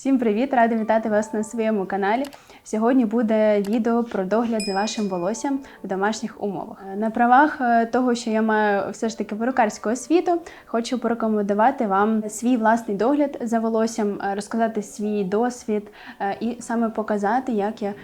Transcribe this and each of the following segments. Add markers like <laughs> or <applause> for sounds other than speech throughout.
Всім привіт! Рада вітати вас на своєму каналі. Сьогодні буде відео про догляд за вашим волоссям в домашніх умовах. Е, На правах е, того, що я маю все ж таки перукарську освіту, хочу порекомендувати вам свій власний догляд за волоссям, е, розказати свій досвід і саме показати, як я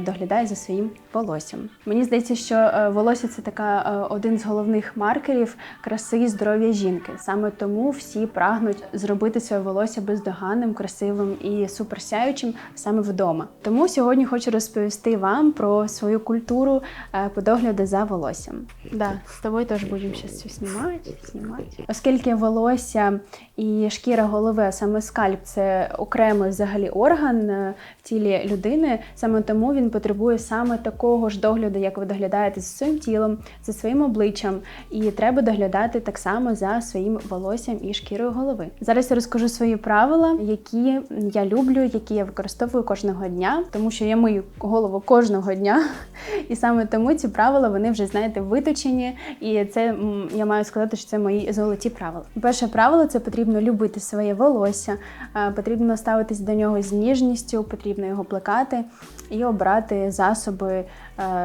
доглядаю за своїм волоссям. Мені здається, що волосся це така один з головних маркерів краси і здоров'я жінки. Саме тому всі прагнуть зробити своє волосся бездоганним, красивим і суперсяючим саме вдома. Тому сьогодні хочу розповісти вам про свою культуру е, по догляду за волоссям. Да, з тобою теж будемо все знімати, знімати. Оскільки волосся і шкіра голови, а саме скальп, це окремий взагалі орган е, в тілі людини. Саме тому він потребує саме такого ж догляду, як ви доглядаєте за своїм тілом, за своїм обличчям, і треба доглядати так само за своїм волоссям і шкірою голови. Зараз я розкажу свої правила, які я люблю, які я використовую кожного дня, тому що я мию голову кожного дня, і саме тому ці правила вони вже знаєте виточені, і це я маю сказати, що це мої золоті правила. Перше правило це потрібно любити своє волосся, е, потрібно ставитись до нього з ніжністю, потрібно його плекати і обрати засоби е,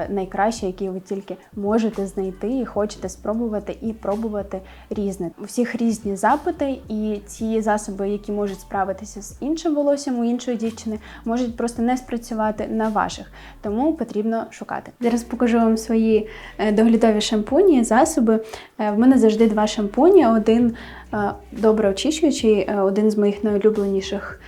найкращі, які ви тільки можете знайти і хочете спробувати і пробувати різне. У всіх різні запити, і ці засоби, які можуть справитися з іншим волоссям у іншої дівчини, можуть просто не спрацювати на ваших. Тому потрібно шукати. Зараз покажу вам свої е, доглядові шампуні, засоби. Е, В мене завжди два шампуні. Один добре очищуючий, один з моїх найулюбленіших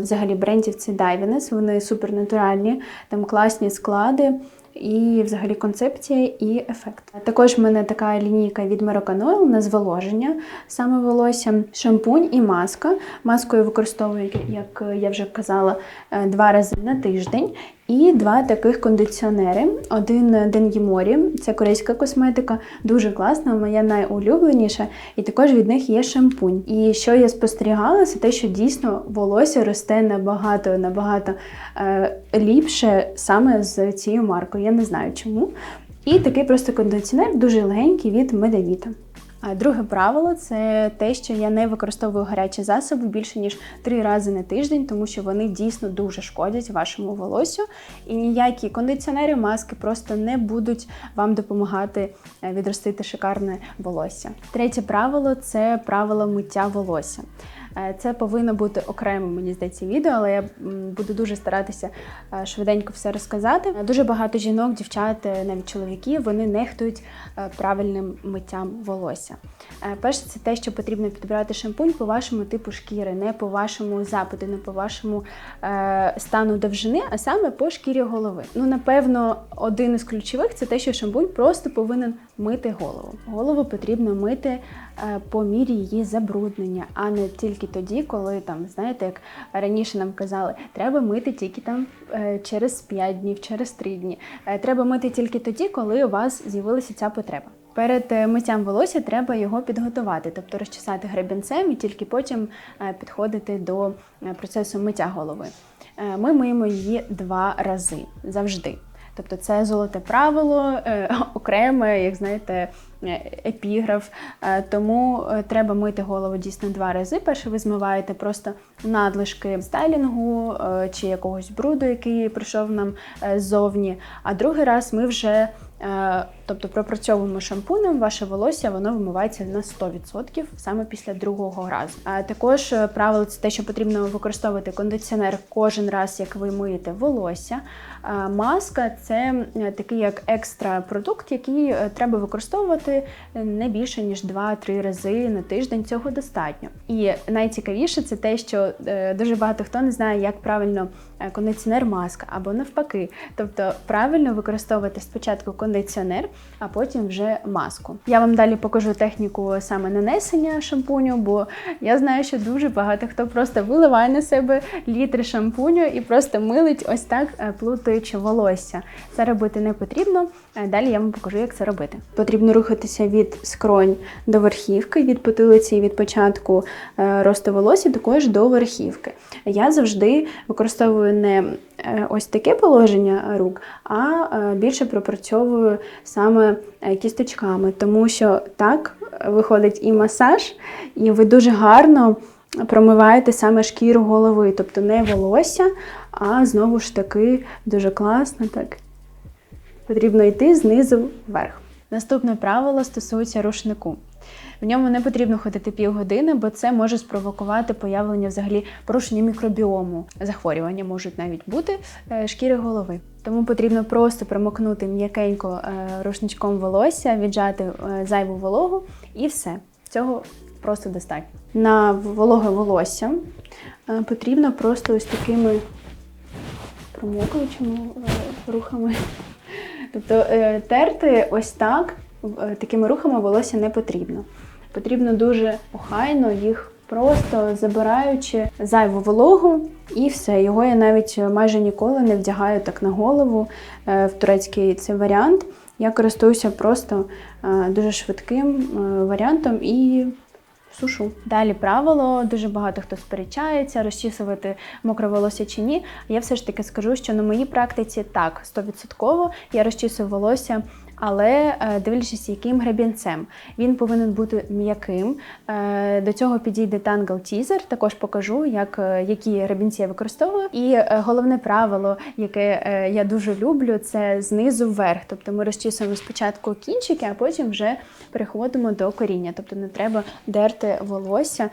взагалі брендів це Divines. Вони супернатуральні, там класні склади. І взагалі концепція і ефект. Також в мене така лінійка від Moroccan Oil на зволоження, саме волосся, шампунь і маска. Маску я використовую, як я вже казала, е, два рази на тиждень. І два таких кондиціонери. Один Денгіморі, це корейська косметика, дуже класна, моя найулюбленіша. І також від них є шампунь. І що я спостерігала, це те, що дійсно волосся росте набагато набагато е, ліпше саме з цією маркою. Я не знаю чому. І такий просто кондиціонер дуже легенький від Медавіта. Друге правило це те, що я не використовую гарячі засоби більше ніж три рази на тиждень, тому що вони дійсно дуже шкодять вашому волосю, і ніякі кондиціонери, маски просто не будуть вам допомагати е, відростити шикарне волосся. Третє правило це правило миття волосся. Е, Це повинно бути окремо, мені здається, відео, але я буду дуже старатися е, швиденько все розказати. Е, Дуже багато жінок, дівчат, навіть чоловіків, вони нехтують правильним миттям волосся. Перше, це те, що потрібно підбирати шампунь по вашому типу шкіри, не по вашому запиту, не по вашому стану довжини, а саме по шкірі голови. Ну, напевно, один із ключових це те, що шампунь просто повинен мити голову. Голову потрібно мити по мірі її забруднення, а не тільки тоді, коли там, знаєте, як раніше нам казали, треба мити тільки там е, через 5 днів, через 3 дні. Е, Треба мити тільки тоді, коли у вас з'явилася ця потреба. Перед е, миттям волосся треба його підготувати, тобто розчесати гребінцем і тільки потім е, підходити до е, процесу миття голови. Е, Ми миємо її два рази завжди. Тобто це золоте правило, е, <laughs> окреме, як знаєте, е, епіграф. Е, Тому треба мити голову дійсно два рази. Перше ви змиваєте просто надлишки стайлінгу чи якогось бруду, який прийшов нам ззовні. А другий раз ми вже Тобто пропрацьовуємо шампунем, ваше волосся воно вимивається на 100% саме після другого разу. А також е, правило це те, що потрібно використовувати кондиціонер кожен раз, як ви миєте волосся. А Маска це е, такий як екстра продукт, який е, треба використовувати не більше ніж 2-3 рази на тиждень. Цього достатньо. І найцікавіше це те, що дуже багато хто не знає, як правильно кондиціонер маска або навпаки. Тобто правильно використовувати спочатку кондиціонер, а потім вже маску. Я вам далі покажу техніку саме нанесення шампуню, бо я знаю, що дуже багато хто просто виливає на себе літри шампуню і просто милить ось так, е, плутаючи волосся. Це робити не потрібно. Е, Далі я вам покажу, як це робити. Потрібно рухатися від скронь до верхівки, від потилиці від початку е, росту волосся, також до верхівки. Я завжди використовую не ось таке положення рук, а більше пропрацьовую саме е, кісточками, тому що так виходить і масаж, і ви дуже гарно промиваєте саме шкіру голови, тобто не волосся, а знову ж таки дуже класно так. Потрібно йти знизу вверх. Наступне правило стосується рушнику. В ньому не потрібно ходити півгодини, бо це може спровокувати появлення взагалі порушення мікробіому. Захворювання можуть навіть бути е, шкіри голови. Тому потрібно просто промокнути м'якенько е, рушничком волосся, віджати е, зайву вологу і все. Цього просто достатньо. На вологе волосся потрібно просто ось такими промокуючими рухами. Тобто терти ось так, такими рухами волосся не потрібно. Потрібно дуже охайно їх просто забираючи зайву вологу, і все. Його я навіть майже ніколи не вдягаю так на голову. Е, В турецький це варіант. Я користуюся просто е, дуже швидким е, варіантом і сушу. Далі правило, дуже багато хто сперечається, розчісувати мокре волосся чи ні. Я все ж таки скажу, що на моїй практиці так, 100% я розчісую волосся. Але е, дивлячись, яким гребінцем. Він повинен бути м'яким. Е, До цього підійде Tangle Teaser, також покажу, як, е, які гребінці я використовую. І головне правило, яке я дуже люблю, це знизу вверх. Тобто ми розчісуємо спочатку кінчики, а потім вже переходимо до коріння. Тобто не треба дерти волосся,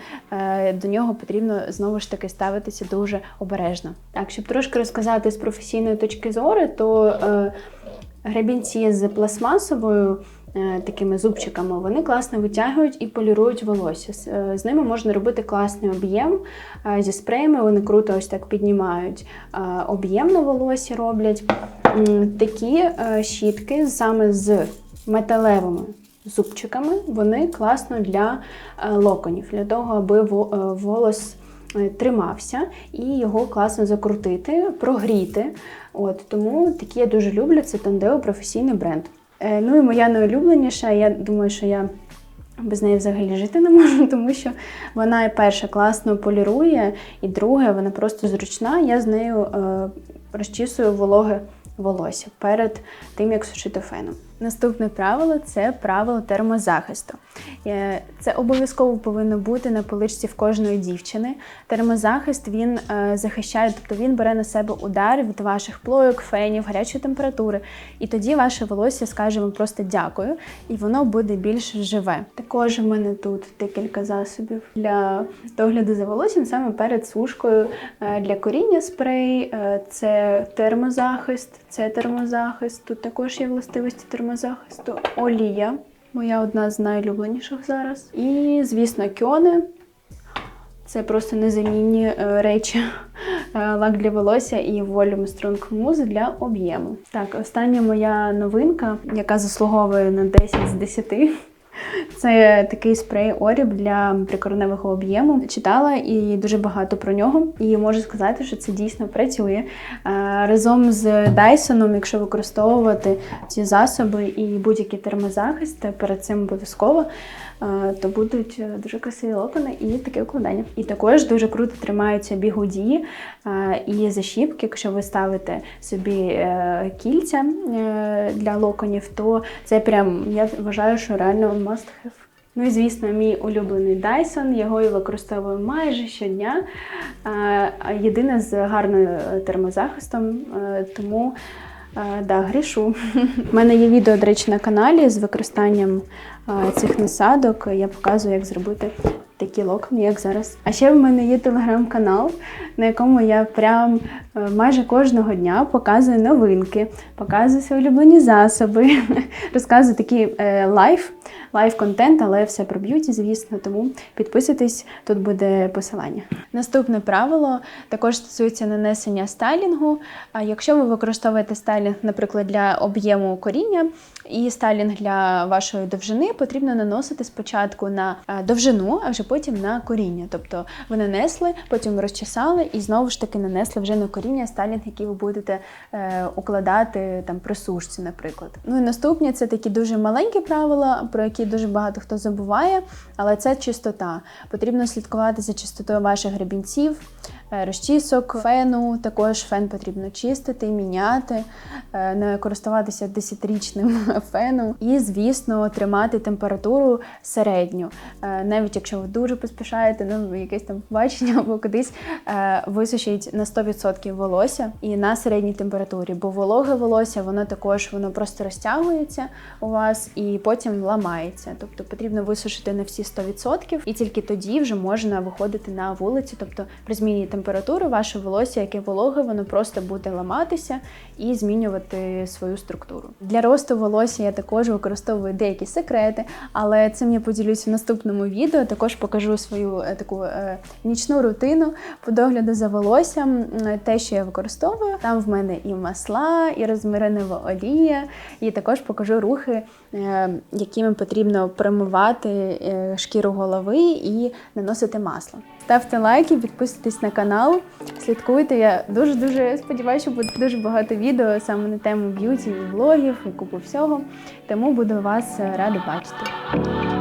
до нього потрібно знову ж таки ставитися дуже обережно. Так, щоб трошки розказати з професійної точки зору, то Гребінці з пластмасовою е, такими зубчиками вони класно витягують і полірують волосся. З, е, ними можна робити класний об'єм. Е, зі спреями вони круто ось так піднімають об'єм на волосі роблять. Такі щітки саме з металевими зубчиками, вони класно для локонів, для того, аби волос тримався і його класно закрутити, прогріти. От тому такі я дуже люблю. Це Тандео професійний бренд. Е, ну і моя найулюбленіша, я думаю, що я без неї взагалі жити не можу, <laughs> тому що вона і перша класно полірує, і друге, вона просто зручна. Я з нею е, розчісую вологе волосся перед тим, як сушити феном. Наступне правило це правило термозахисту. Е, Це обов'язково повинно бути на поличці в кожної дівчини. Термозахист він е, захищає, тобто він бере на себе удар від ваших плойок, фенів, гарячої температури. І тоді ваше волосся скаже вам просто дякую, і воно буде більш живе. Також в мене тут декілька засобів для догляду за волоссям саме перед сушкою Е, для коріння спрей, це термозахист, це термозахист. Тут також є властивості термозахисту. Олія, моя одна з найлюбленіших зараз. І, звісно, кьони. Це просто незамінні е, речі. <laughs> Е, Лак для волосся і Volume Strong Mousse для об'єму. Так, остання моя новинка, яка заслуговує на 10 з 10. Це такий спрей Оріб для прикореневого об'єму. Читала і дуже багато про нього. І можу сказати, що це дійсно працює. Е, Разом з Дайсоном, якщо використовувати ці засоби і будь-який термозахист, перед цим обов'язково. Е, То будуть е, дуже красиві локони і таке укладання. І також дуже круто тримаються бігуді е, і защіпки. Якщо ви ставите собі кільця для локонів, то це прям я вважаю, що реально must have. Ну і звісно, мій улюблений Dyson, його я використовую майже щодня. Єдине з гарним термозахистом, тому да, грішу. У мене є відео, до речі, на каналі з використанням е, цих насадок. Я показую, як зробити такі локони, як зараз. А ще в мене є телеграм-канал, на якому я прям е, майже кожного дня показую новинки, показую свої улюблені засоби, <laughs> розказую такий е, лайф, лайф-контент, але все про б'юті, звісно, тому підписуйтесь, тут буде посилання. Наступне правило також стосується нанесення стайлінгу. Якщо ви використовуєте стайлінг, наприклад, для об'єму коріння і стайлінг для вашої довжини, потрібно наносити спочатку на е, довжину, а вже потім на коріння. Тобто ви нанесли, потім розчесали і знову ж таки нанесли вже на коріння стайлінг, який ви будете е, укладати там при сушці, наприклад. Ну і наступні це такі дуже маленькі правила, про які дуже багато хто забуває, але це чистота. Потрібно слідкувати за чистотою ваших гребінців, розчісок, фену. Також фен потрібно чистити, міняти, е, не користуватися 10-річним <laughs> феном. І, звісно, тримати температуру середню. Е, Навіть якщо ви дуже поспішаєте, ну якесь там бачення або кудись е, висушіть на 100% волосся і на середній температурі, бо вологе волосся воно також воно просто розтягується у вас і потім ламається. Тобто потрібно висушити на всі 100%, і тільки тоді вже можна виходити на вулицю. Тобто при зміні температури ваше волосся, яке вологе, воно просто буде ламатися і змінювати свою структуру. Для росту волосся я також використовую деякі секрети, але цим я поділюсь в наступному відео. Також покажу свою е, таку е, нічну рутину по догляду за волоссям, те, що я використовую. Там в мене і масла, і розмаринова олія, і також покажу рухи, е, якими потрібно промивати е, шкіру голови і наносити масло. Ставте лайки, підписуйтесь на канал, слідкуйте. Я дуже дуже сподіваюся, що буде дуже багато відео саме на тему б'юті, і влогів і купу всього. Тому буду вас е, рада бачити.